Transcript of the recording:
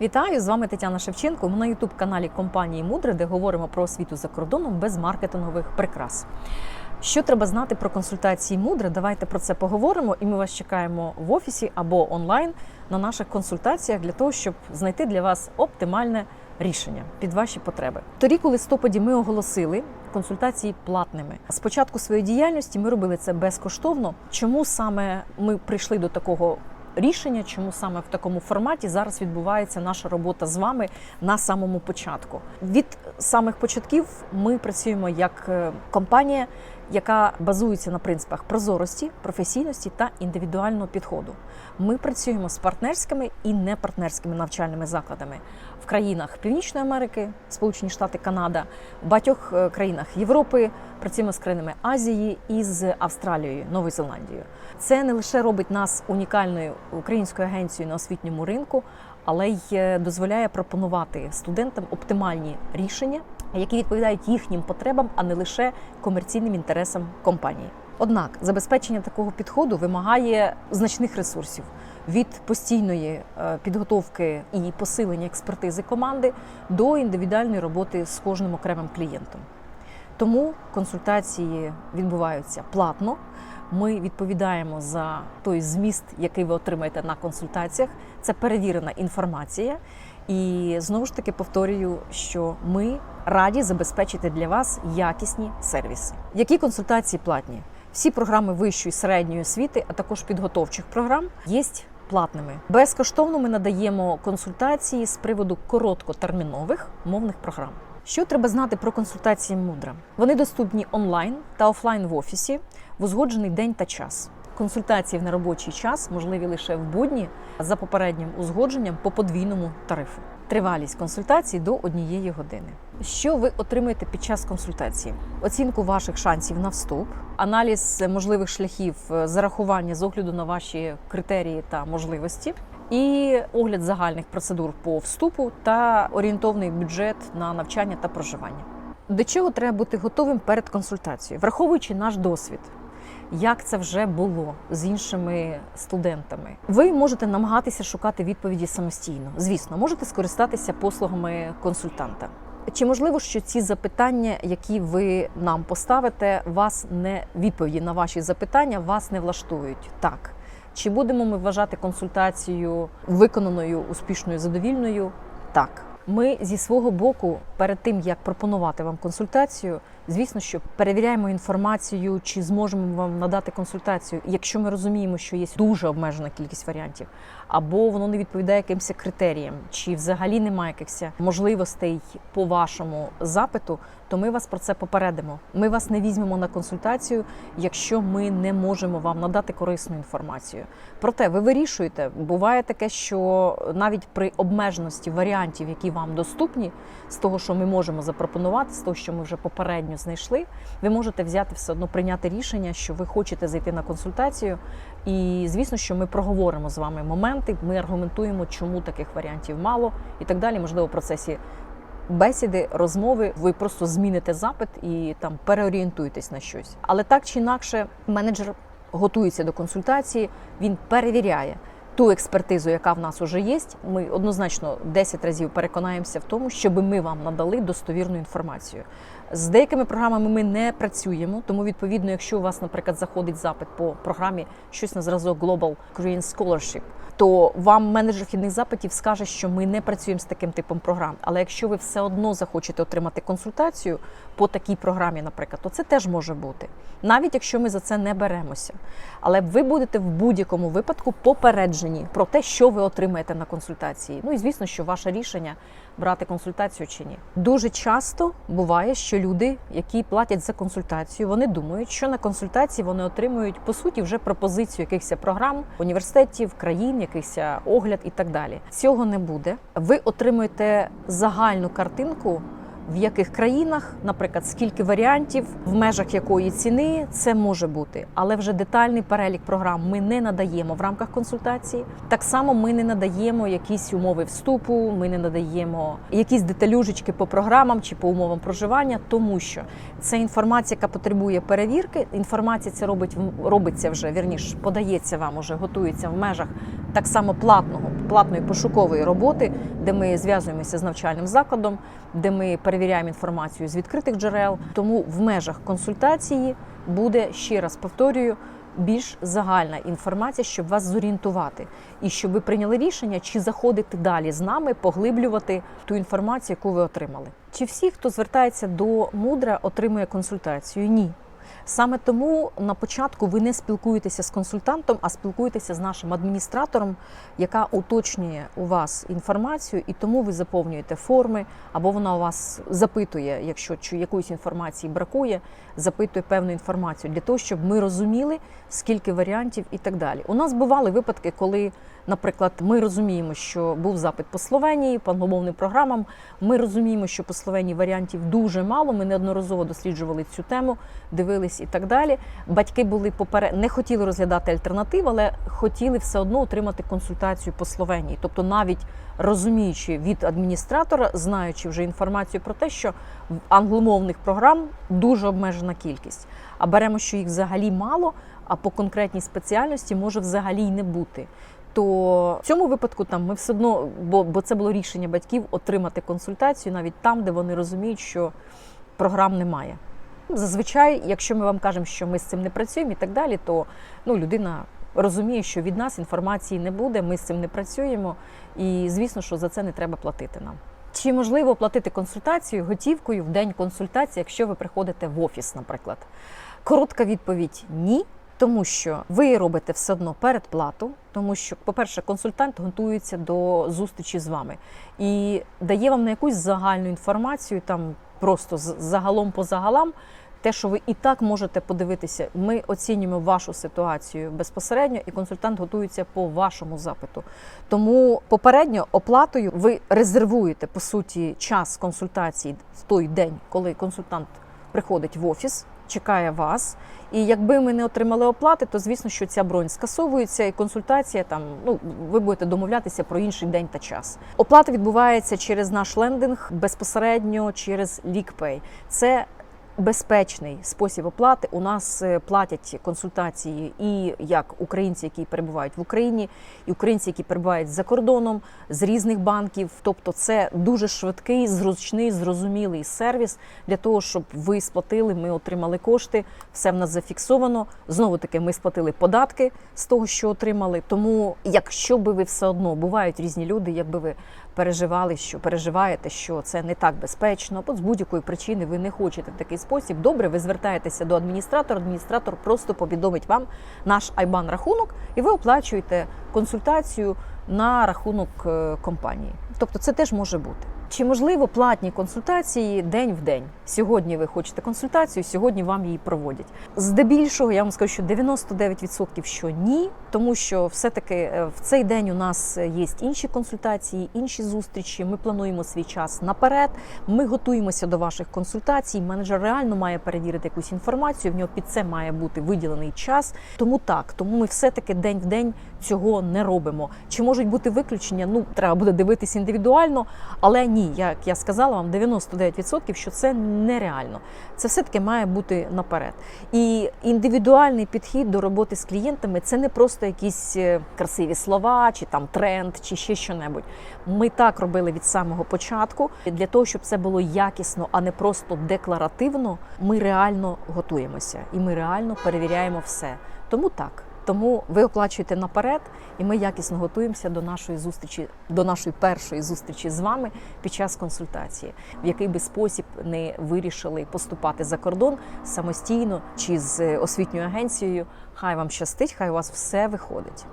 Вітаю з вами Тетяна Шевченко. Ми на ютуб каналі компанії Мудре, де говоримо про освіту за кордоном без маркетингових прикрас. Що треба знати про консультації Мудре? Давайте про це поговоримо, і ми вас чекаємо в офісі або онлайн на наших консультаціях для того, щоб знайти для вас оптимальне рішення під ваші потреби. Торік у листопаді ми оголосили консультації платними. З початку своєї діяльності ми робили це безкоштовно. Чому саме ми прийшли до такого? Рішення, чому саме в такому форматі зараз відбувається наша робота з вами на самому початку. Від самих початків ми працюємо як е, компанія, яка базується на принципах прозорості, професійності та індивідуального підходу. Ми працюємо з партнерськими і непартнерськими навчальними закладами в країнах Північної Америки, Сполучені Штати, Канада, в багатьох е, країнах Європи. Працюємо з країнами Азії і з Австралією, Новою Зеландією. Це не лише робить нас унікальною українською агенцією на освітньому ринку, але й е, дозволяє пропонувати студентам оптимальні рішення, які відповідають їхнім потребам, а не лише комерційним інтересам компанії. Однак забезпечення такого підходу вимагає значних ресурсів від постійної е, підготовки і посилення експертизи команди до індивідуальної роботи з кожним окремим клієнтом. Тому консультації відбуваються платно. Ми відповідаємо за той зміст, який ви отримаєте на консультаціях. Це перевірена інформація. І знову ж таки повторюю, що ми раді забезпечити для вас якісні сервіси. Які консультації платні? Всі програми вищої середньої освіти, а також підготовчих програм, є платними. Безкоштовно ми надаємо консультації з приводу короткотермінових мовних програм. Що треба знати про консультації мудра? Вони доступні онлайн та офлайн в офісі в узгоджений день та час. Консультації в неробочий час можливі лише в будні за попереднім узгодженням по подвійному тарифу. Тривалість консультацій до однієї години. Що ви отримаєте під час консультації? Оцінку ваших шансів на вступ, аналіз можливих шляхів е, зарахування з огляду на ваші критерії та можливості, і огляд загальних процедур по вступу та орієнтовний бюджет на навчання та проживання. До чого треба бути готовим перед консультацією, враховуючи наш досвід. Як це вже було з іншими студентами? Ви можете намагатися шукати відповіді самостійно. Звісно, можете скористатися послугами консультанта. Чи можливо, що ці запитання, які ви нам поставите, вас не відповіді на ваші запитання вас не влаштують? Так. Чи будемо ми вважати консультацію виконаною, успішною, задовільною? Так. Ми зі свого боку, перед тим як пропонувати вам консультацію, звісно, що перевіряємо інформацію, чи зможемо вам надати консультацію, якщо ми розуміємо, що є дуже обмежена кількість варіантів, або воно не відповідає якимось критеріям, чи взагалі немає якихось можливостей по вашому запиту, то ми вас про це попередимо. Ми вас не візьмемо на консультацію, якщо ми не можемо вам надати корисну інформацію. Проте ви вирішуєте, буває таке, що навіть при обмеженості варіантів, які вам доступні, з того, що ми можемо запропонувати, з того, що ми вже попередньо знайшли, ви можете взяти все одно прийняти рішення, що ви хочете зайти на консультацію. І звісно, що ми проговоримо з вами моменти, ми аргументуємо, чому таких варіантів мало, і так далі. Можливо, в процесі бесіди, розмови, ви просто зміните запит і там переорієнтуєтесь на щось. Але так чи інакше, менеджер готується до консультації, він перевіряє. Ту експертизу, яка в нас уже є, ми однозначно 10 разів переконаємося в тому, щоб ми вам надали достовірну інформацію. З деякими програмами ми не працюємо, тому відповідно, якщо у вас, наприклад, заходить запит по програмі щось на зразок Global Korean Scholarship, то вам менеджер вхідних запитів скаже, що ми не працюємо з таким типом програм. Але якщо ви все одно захочете отримати консультацію по такій програмі, наприклад, то це теж може бути, навіть якщо ми за це не беремося. Але ви будете в будь-якому випадку попереджені про те, що ви отримаєте на консультації. Ну і звісно, що ваше рішення брати консультацію чи ні. Дуже часто буває, що люди, які платять за консультацію, вони думають, що на консультації вони отримують по суті вже пропозицію якихось програм, університетів, країн, якийсь огляд і так далі. Цього не буде. Ви отримуєте загальну картинку. В яких країнах, наприклад, скільки варіантів, в межах якої ціни це може бути, але вже детальний перелік програм ми не надаємо в рамках консультації. Так само ми не надаємо якісь умови вступу, ми не надаємо якісь деталюжечки по програмам чи по умовам проживання, тому що це інформація, яка потребує перевірки. Інформація ця робить робиться вже вірніш, подається вам уже, готується в межах так само платного, платної пошукової роботи, де ми зв'язуємося з навчальним закладом, де ми перевіряємо інформацію з відкритих джерел. Тому в межах консультації буде ще раз повторюю. Більш загальна інформація, щоб вас зорієнтувати, і щоб ви прийняли рішення, чи заходити далі з нами, поглиблювати ту інформацію, яку ви отримали. Чи всі, хто звертається до мудра, отримує консультацію? Ні. Саме тому на початку ви не спілкуєтеся з консультантом, а спілкуєтеся з нашим адміністратором, яка уточнює у вас інформацію, і тому ви заповнюєте форми, або вона у вас запитує, якщо чи якоїсь інформації бракує, запитує певну інформацію для того, щоб ми розуміли, скільки варіантів і так далі. У нас бували випадки, коли, наприклад, ми розуміємо, що був запит по Словенії, по англомовним програмам. Ми розуміємо, що по Словенії варіантів дуже мало. Ми неодноразово досліджували цю тему, дивились і так далі. Батьки були поперед... не хотіли розглядати альтернатив, але хотіли все одно отримати консультацію по Словенії. Тобто, навіть розуміючи від адміністратора, знаючи вже інформацію про те, що в англомовних програм дуже обмежена кількість. А беремо, що їх взагалі мало, а по конкретній спеціальності може взагалі й не бути. То в цьому випадку там ми все одно, бо, бо це було рішення батьків отримати консультацію навіть там, де вони розуміють, що програм немає. Зазвичай, якщо ми вам кажемо, що ми з цим не працюємо і так далі, то ну, людина розуміє, що від нас інформації не буде, ми з цим не працюємо, і звісно, що за це не треба платити нам. Чи можливо оплатити консультацію готівкою в день консультації, якщо ви приходите в офіс, наприклад? Коротка відповідь ні. Тому що ви робите все одно передплату, тому що, по-перше, консультант готується до зустрічі з вами і дає вам на якусь загальну інформацію, там просто загалом по загалам, те, що ви і так можете подивитися. Ми оцінюємо вашу ситуацію безпосередньо, і консультант готується по вашому запиту. Тому попередньо оплатою ви резервуєте по суті час консультації в той день, коли консультант приходить в офіс, чекає вас. І якби ми не отримали оплати, то звісно, що ця бронь скасовується, і консультація там ну ви будете домовлятися про інший день та час. Оплата відбувається через наш лендинг безпосередньо через LeakPay. Це безпечний спосіб оплати. У нас е, платять консультації і як українці, які перебувають в Україні, і українці, які перебувають за кордоном з різних банків. Тобто, це дуже швидкий, зручний, зрозумілий сервіс для того, щоб ви сплатили. Ми отримали кошти, все в нас зафіксовано. Знову таки, ми сплатили податки з того, що отримали. Тому, якщо би ви все одно бувають різні люди, якби ви переживали, що переживаєте, що це не так безпечно, бо з будь-якої причини ви не хочете в такий спосіб. Добре, ви звертаєтеся до адміністратора. Адміністратор просто повідомить вам наш айбан рахунок, і ви оплачуєте консультацію на рахунок е, компанії. Тобто, це теж може бути. Чи можливо платні консультації день в день? Сьогодні ви хочете консультацію, сьогодні вам її проводять. Здебільшого я вам скажу, що 99% що ні, тому що все-таки е, в цей день у нас є інші консультації, інші зустрічі. Ми плануємо свій час наперед. Ми готуємося до ваших консультацій. Менеджер реально має перевірити якусь інформацію. В нього під це має бути виділений час. Тому так, тому ми все-таки день в день цього не робимо. Чи можуть бути виключення? Ну треба буде дивитись індивідуально, але ні, як я сказала вам, 99% що це нереально. Це все-таки має бути наперед. І індивідуальний підхід до роботи з клієнтами це не просто якісь е, красиві слова, чи там тренд, чи ще що-небудь. Ми так робили від самого початку. Для того, щоб це було якісно, а не просто декларативно, ми реально готуємося і ми реально перевіряємо все. Тому так. Тому ви оплачуєте наперед, і ми якісно готуємося до нашої зустрічі, до нашої першої зустрічі з вами під час консультації, в який би спосіб не вирішили поступати за кордон самостійно чи з освітньою агенцією. Хай вам щастить, хай у вас все виходить.